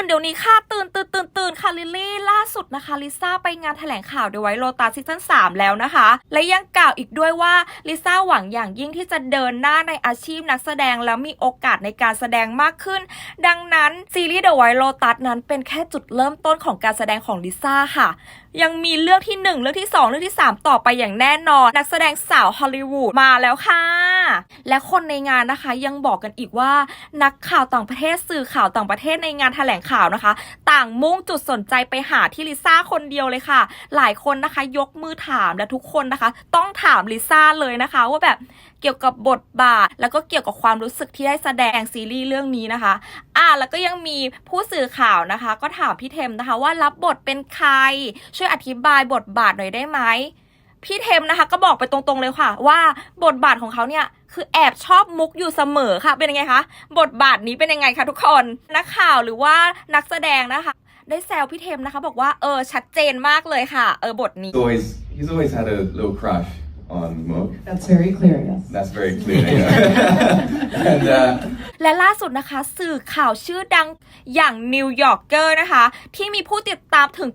่นเดี๋ยวนี้ค่ะตื่นตื่นตื่นตื่นค่ะลิลลี่ล่าสุดนะคะลิซ่าไปงานแถลงข่าวเดอะไวโรตาซีซั่น3แล้วนะคะ และยังกล่าวอีกด้วยว่าลิซ่าหวังอย่างยิ่งที่จะเดินหน้าในอาชีพนักแสดงแล้วมีโอกาสในการแสดงมากขึ้น ดังนั้นซีรีส์ The White Lotus นั้นเป็นแค่จุดเริ่มต้นของการแสดงของลิซ่าค่ะ ยังมีเรื่องที่ 1 เรื่องที่ 2 เรื่องที่ 3 ต่อไปอย่างแน่นอน นักแสดงสาวฮอลลีวูดมาแล้วค่ะ และคนในงานนะคะยังบอกกันอีกว่านักข่าวต่างประเทศสื่อข่าวต่างประเทศในงานแถลงข่าวนะคะ ต่างมุ่งจุดสนใจไปหาที่ลิซ่าคนเดียวเลยค่ะ หลายคนนะคะยกมือถามและทุกคนนะคะ ต้องถามลิซ่าเลยนะคะว่าแบบเกี่ยวกับบทบาท แล้วก็เกี่ยวกับความรู้สึกที่ได้แสดงซีรีส์เรื่องนี้นะคะ อ่าแล้วก็ยังมีผู้สื่อข่าวนะคะ ก็ถามพี่เทมนะคะว่ารับบทเป็นใคร ช่วยอธิบายบทบาทหน่อยได้ไหม พี่เทมนะคะ ก็บอกไปตรงๆเลยค่ะ ว่าบทบาทของเขาเนี่ยคือแอบชอบมุกอยู่เสมอค่ะเป็นยังไงคะบทบาทนี้เป็นยังไงคะทุกคนนักข่าวหรือว่านักแสดงนะคะ ได้แซวพี่เทมนะคะบอกว่าเออชัดเจนมากเลยค่ะ เออบทนี้ He's always he's always had a little crush on Mook. That's very clear, yes. That's very clear. yeah. and uh, และล่าสุดนะคะ สื่อข่าวชื่อดังอย่างนิวยอร์กเกอร์นะคะ ที่มีผู้ติดตามถึง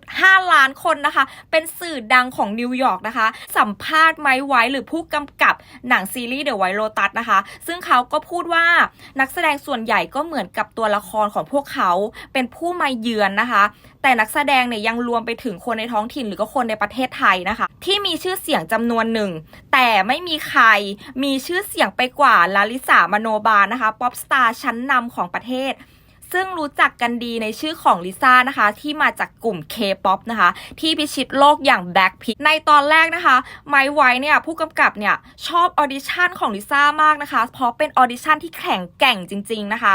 8.5 ล้านคนนะคะ เป็นสื่อดังของนิวยอร์กนะคะ สัมภาษณ์ไม้ไว้หรือผู้กำกับหนังซีรีส์เดอะไวโรตัสนะคะ ซึ่งเขาก็พูดว่านักแสดงส่วนใหญ่ก็เหมือนกับตัวละครของพวกเขาเป็นผู้มาเยือนนะคะ แต่นักแสดงเนี่ยยังรวมไปถึงคนในท้องถิ่นหรือก็คนในประเทศไทยนะคะ ที่มีชื่อเสียงจำนวนหนึ่ง แต่ไม่มีใครมีชื่อเสียงไปกว่าลาลิสามโนบาลนะคะป๊อปสตาร์ชั้นนำของประเทศ ซึ่งรู้จักกันดีในชื่อของลิซ่านะคะ ที่มาจากกลุ่ม K-POP นะคะ ที่พิชิตโลกอย่าง Blackpink ในตอนแรกนะคะ ไมไวเนี่ยผู้กำกับเนี่ยชอบออดิชั่นของลิซ่ามากนะคะ เพราะเป็นออดิชั่นที่แข็งแกร่งจริง ๆ นะคะ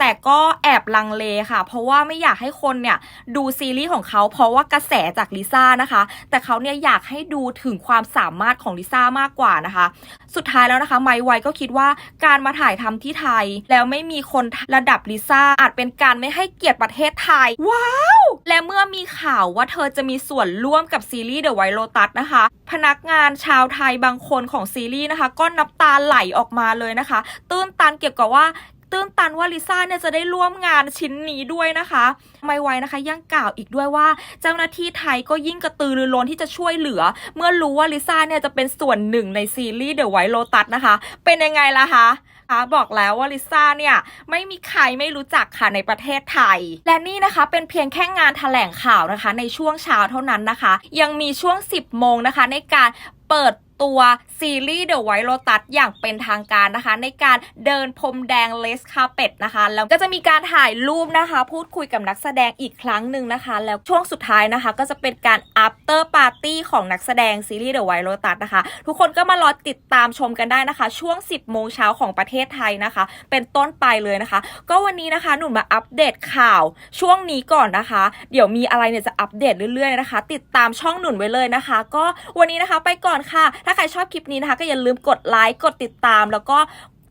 แต่ก็แอบลังเลค่ะ เพราะว่าไม่อยากให้คนเนี่ยดูซีรีส์ของเขา เพราะว่ากระแสจากลิซ่านะคะ แต่เขาเนี่ยอยากให้ดูถึงความสามารถของลิซ่ามากกว่านะคะ สุดท้ายแล้วนะคะไมค์ไวก็คิดว่าการมาถ่ายทำที่ไทย แล้วไม่มีคนระดับลิซ่าอาจเป็นการไม่ให้เกียรติประเทศไทย ว้าว และเมื่อมีข่าวว่าเธอจะมีส่วนร่วมกับซีรีส์ The White Lotus นะคะ พนักงานชาวไทยบางคนของซีรีส์นะคะ ก็น้ำตาไหลออกมาเลยนะคะ ตื้นตันเกี่ยวกับว่า ตื้นตันว่าลิซ่าเนี่ยจะได้ร่วมงานชิ้นนี้ด้วยนะคะ ไม่ไว้นะคะยังกล่าวอีกด้วยว่า เจ้าหน้าที่ไทยก็ยิ่งกระตือรือร้นที่จะช่วยเหลือ เมื่อรู้ว่าลิซ่าเนี่ยจะเป็นส่วนหนึ่งในซีรีส์ The White Lotus นะคะ เป็นยังไงล่ะคะคะบอกแล้วว่าลิซ่าเนี่ยไม่มีใครไม่รู้จักค่ะในประเทศไทย และนี่นะคะเป็นเพียงแค่งานแถลงข่าวนะคะ ในช่วงเช้าเท่านั้นนะคะ ยังมีช่วง 10 โมงนะคะ ในการเปิด ตัวซีรีส์ The White Lotus อย่างเป็นทางการนะคะ ในการเดินพรมแดงเลสคาเป็ดนะคะ แล้วก็จะมีการถ่ายรูปนะคะ พูดคุยกับนักแสดงอีกครั้งหนึ่งนะคะ แล้วช่วงสุดท้ายนะคะ ก็จะเป็นการ after party ของนักแสดงซีรีส์ The White Lotus นะคะ ทุกคนก็มารอติดตามชมกันได้นะคะ ช่วง 10 โมงเช้าของประเทศไทยนะคะ เป็นต้นไปเลยนะคะ ก็วันนี้นะคะหนูมาอัปเดตข่าวช่วงนี้ก่อนนะคะ เดี๋ยวมีอะไรเนี่ยจะอัปเดตเรื่อยๆนะคะ ติดตามช่องหนุนไว้เลยนะคะ ก็วันนี้นะคะไปก่อนค่ะถ้าใครชอบคลิปนี้นะคะ ก็อย่าลืมกดไลค์กดติดตาม แล้วก็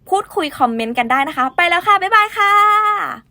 พูดคุยคอมเมนต์กันได้นะคะ ไปแล้วค่ะ บ๊ายบายค่ะ